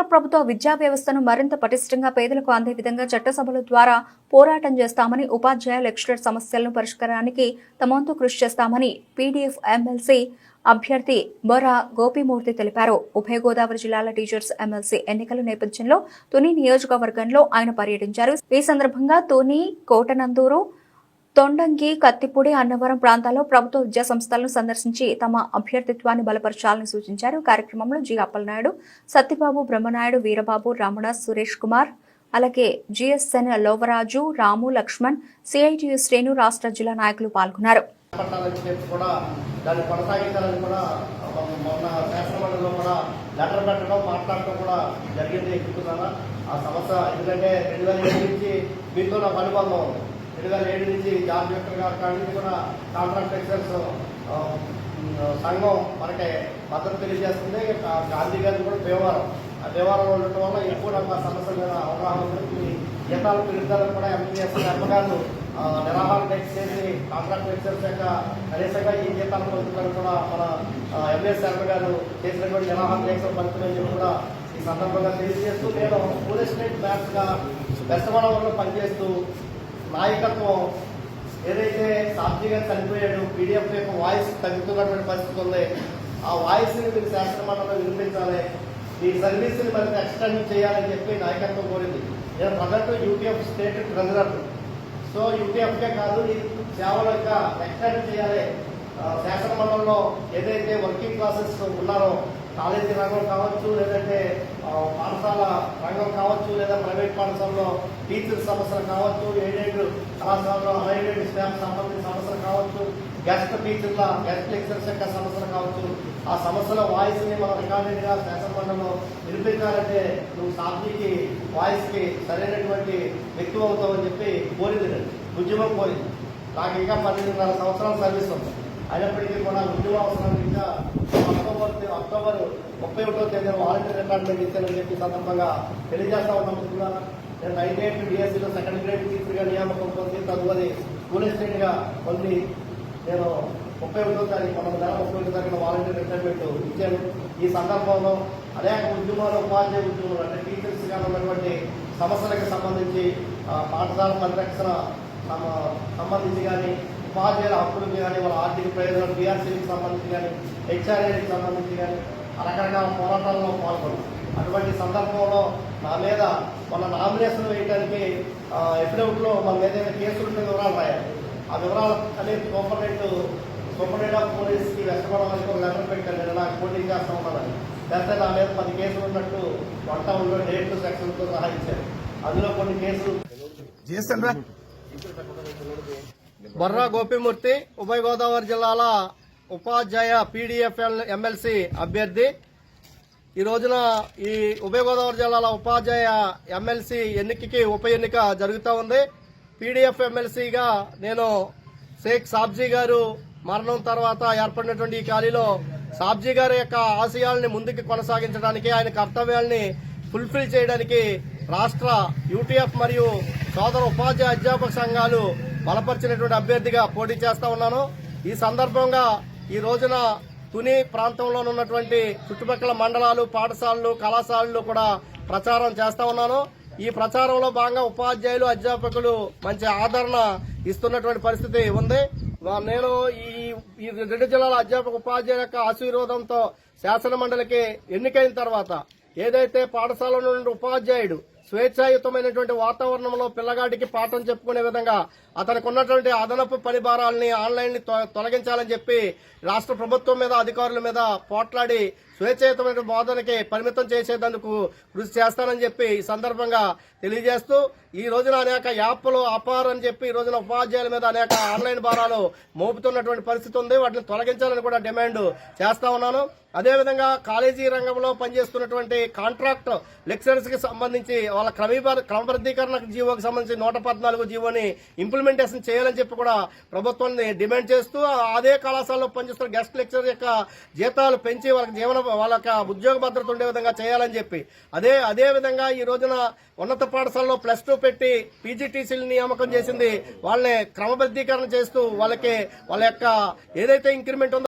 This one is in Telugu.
రాష్ట్ర ప్రభుత్వ విద్యా వ్యవస్థను మరింత పటిష్టంగా పేదలకు అందే విధంగా చట్టసభల ద్వారా పోరాటం చేస్తామని ఉపాధ్యాయ లెక్చరర్ సమస్యలను పరిష్కారానికి తమంతు కృషి చేస్తామని పీడీఎఫ్ ఎమ్మెల్సీ అభ్యర్థి బొరా గోపిమూర్తి తెలిపారు. ఉభయ గోదావరి జిల్లాల టీచర్స్ ఎమ్మెల్సీ ఎన్నికల నేపథ్యంలో తుని నియోజకవర్గంలో ఆయన పర్యటించారు. ఈ సందర్భంగా తుని కోటనందూరు తొండంగి కత్తిపూడి అన్నవరం ప్రాంతాల్లో ప్రభుత్వ విద్యా సంస్థలను సందర్శించి తమ అభ్యర్థిత్వాన్ని బలపరచాలని సూచించారు. కార్యక్రమంలో జి. అప్పలనాయుడు సత్యబాబు బ్రహ్మనాయుడు వీరబాబు రమణ సురేష్ కుమార్ అలాగే జిఎస్ఎన్ లోవరాజు రాము లక్ష్మణ్ సిఐటియు శ్రేణు రాష్ట్ర జిల్లా నాయకులు పాల్గొన్నారు. లెటర్ పెట్టడం మాట్లాడటం కూడా జరిగింది. ఆ సమస్య ఎందుకంటే రెండు వేల ఏడు నుంచి మీతో నా అనుబంధం ఉంది లేదా లేడీ నుంచి జార్జ్ విక్టర్ గారు కాడి నుంచి కూడా కాంట్రాక్ట్ లెక్చర్స్ సంఘం మనకి మద్దతు తెలియజేస్తుంది. గాంధీ గారిని కూడా దేవారం ఆ దేవారంలో ఉండటం వల్ల ఎక్కువ నాకు సమస్యల మీద అవగాహన ఉంది జీతాలు పెరుగుదలను కూడా ఎంపీఎస్ అమ్మగారు నిరాహారం చేసి కాంట్రాక్ట్ లెక్చర్స్ యొక్క కనీసంగా ఈ జీతాలు పొందుతారు కూడా మన ఎంఎస్ శర్మ చేసినటువంటి నిరాహార దీక్ష ఫలితమని కూడా ఈ సందర్భంగా తెలియజేస్తూ నేను పోలీస్ స్టేట్ మ్యాథ్స్గా వెస్తవరంలో పనిచేస్తూ నాయకత్వం ఏదైతే సాక్షిగా చనిపోయాడు పీడిఎఫ్ యొక్క వాయిస్ తగ్గుతున్నటువంటి పరిస్థితి ఉంది. ఆ వాయిస్ని మీరు శాసనమండలిలో వినిపించాలి. ఈ సర్వీస్ని మరింత ఎక్స్టెండ్ చేయాలని చెప్పి నాయకత్వం కోరింది. నేను present UTF state treasurer so యూటీఎఫ్కే కాదు ఈ సేవల యొక్క ఎక్స్టెండ్ చేయాలి. శాసనమండలిలో ఏదైతే వర్కింగ్ క్లాసెస్ ఉన్నారో కాలేజీ రంగం కావచ్చు లేదంటే పాఠశాల రంగం కావచ్చు లేదా ప్రైవేట్ పాఠశాలలో టీచర్ సమస్యలు కావచ్చు ఏడేడు కళాశాలలో అన్ఎయిడెడ్ స్టాఫ్ సంబంధించిన సమస్యలు కావచ్చు గెస్ట్ టీచర్ల గెస్ట్ లెక్చర్స్ యొక్క సమస్యలు కావచ్చు ఆ సమస్యల వాయిస్ని మనం రికార్డెడ్గా శాసనమండలిలో వినిపించాలంటే నువ్వు సాధ్యకి వాయిస్కి సరైనటువంటి వ్యక్తి అవుతావని చెప్పి కోరింది ఉద్యమం కోరింది నాకు ఇంకా పన్నెండున్నర సంవత్సరాల సర్వీస్ ఉంది. అయినప్పటికీ కూడా ఉద్యమ అవసరం ఇంకా అక్టోబర్ అక్టోబర్ ముప్పై ఒకటో తేదీన వాలంటీర్ రిటైర్మెంట్ ఇచ్చానని చెప్పి సందర్భంగా తెలియజేస్తా ఉన్నాం మిత్రులారా. నేను నైన్టీ ఎయిట్ సెకండ్ గ్రేడ్ టీచర్గా నియామకం పొంది తదుపరి స్కూల్ అసిస్టెంట్గా పొంది నేను ముప్పై ఒకటో తారీఖు మన నెల ముప్పై ఒకటో తారీఖున వాలంటీర్ రిటైర్మెంట్ ఇచ్చాను ఈ సందర్భంలో అనేక ఉద్యమాలు ఉపాధ్యాయ ఉద్యమాలు అంటే టీచర్స్గా ఉన్నటువంటి సమస్యలకు సంబంధించి పాఠశాల పరిరక్షణ సంబంధించి కానీ ఉపాధ్యాయుల హక్కులకు కానీ వాళ్ళ ఆర్థిక ప్రయోజనాలు బీఆర్సీకి సంబంధించి కానీ హెచ్ఆర్ఏకి సంబంధించి కానీ రకరకాల పోరాటాల్లో పాల్గొన్నారు అటువంటి సందర్భంలో నా మీద మన నామినేషన్ వేయడానికి ఎఫిడవిట్లో మన మీద ఏదైనా కేసులు ఉంటే వివరాలు రాయాలి. ఆ వివరాలు అనేది సూపరింటెండెంట్ సూపరింటెండెంట్ ఆఫ్ పోలీస్కి వెస్టబడాలని ఒక లెటర్ పెట్టాను నేను నాకు పోటీ చేస్తా ఉన్నానని. లేకపోతే నా మీద పది కేసులు ఉన్నట్టు వన్ టౌన్లో డేట్లు సెక్షన్తో సహా ఇచ్చారు. అందులో కొన్ని కేసులు బొర్రా గోపిమూర్తి ఉభయ గోదావరి జిల్లాల ఉపాధ్యాయ పీడీఎఫ్ ఎమ్మెల్సీ అభ్యర్థి ఈ రోజున ఈ ఉభయ గోదావరి జిల్లాల ఉపాధ్యాయ ఎమ్మెల్సీ ఎన్నికకి ఉప ఎన్నిక జరుగుతూ ఉంది. పీడీఎఫ్ ఎమ్మెల్సీగా నేను షేక్ సాబ్జీ గారు మరణం తర్వాత ఏర్పడినటువంటి ఈ ఖాళీలో సాబ్జీ గారి యొక్క ఆశయాల్ని ముందుకు కొనసాగించడానికి ఆయన కర్తవ్యాల్ని ఫుల్ఫిల్ చేయడానికి రాష్ట్ర యూటీఎఫ్ మరియు సోదర ఉపాధ్యాయ అధ్యాపక సంఘాలు బలపరిచినటువంటి అభ్యర్థిగా పోటీ చేస్తా ఉన్నాను. ఈ సందర్భంగా ఈ రోజున తుని ప్రాంతంలో ఉన్నటువంటి చుట్టుపక్కల మండలాలు పాఠశాలలు కళాశాలలు కూడా ప్రచారం చేస్తా ఉన్నాను. ఈ ప్రచారంలో భాగంగా ఉపాధ్యాయులు అధ్యాపకులు మంచి ఆదరణ ఇస్తున్నటువంటి పరిస్థితి ఉంది. నేను ఈ ఈ రెండు జిల్లాల అధ్యాపక ఉపాధ్యాయుల యొక్క ఆశీర్వాదంతో శాసన మండలికి ఎన్నికైన తర్వాత ఏదైతే పాఠశాల నుండి ఉపాధ్యాయుడు స్వేచ్ఛాయుతమైనటువంటి వాతావరణంలో పిల్లగాడికి పాఠం చెప్పుకునే విధంగా అతనికి ఉన్నటువంటి అదనపు పని భారాలని ఆన్లైన్ని తొ- తొలగించాలని చెప్పి రాష్ట్ర ప్రభుత్వం మీద అధికారుల మీద పోట్లాడి స్వేచ్ఛాయుతమైన బోధనకి పరిమితం చేసేందుకు కృషి చేస్తానని చెప్పి ఈ సందర్భంగా తెలియజేస్తూ ఈ రోజున అనేక యాప్లు అపారని చెప్పి ఈ రోజున ఉపాధ్యాయుల మీద అనేక ఆన్లైన్ భారాలు మోపుతున్నటువంటి పరిస్థితి ఉంది. వాటిని తొలగించాలని కూడా డిమాండ్ చేస్తా ఉన్నాను. అదేవిధంగా కాలేజీ రంగంలో పనిచేస్తున్నటువంటి కాంట్రాక్ట్ లెక్చరర్స్కి సంబంధించి వాళ్ళ క్రమీభ క్రమబద్ధీకరణ జీవోకి సంబంధించి నూట పద్నాలుగు జీవోని ఇంప్లిమెంటేషన్ చేయాలని చెప్పి కూడా ప్రభుత్వాన్ని డిమాండ్ చేస్తూ అదే కళాశాలలో పనిచేస్తున్న గెస్ట్ లెక్చరర్ యొక్క జీతాలు పెంచి వాళ్ళకి జీవన వాళ్ళ ఉద్యోగ భద్రత ఉండే విధంగా చేయాలని చెప్పి. అదే అదే విధంగా ఈ రోజున ఉన్నత పాఠశాలలో ప్లస్ టూ పెట్టి పీజీటీసీలు నియామకం చేసింది. వాళ్ళని క్రమబద్ధీకరణ చేస్తూ వాళ్ళకి వాళ్ళ యొక్క ఏదైతే ఇంక్రిమెంట్ ఉందో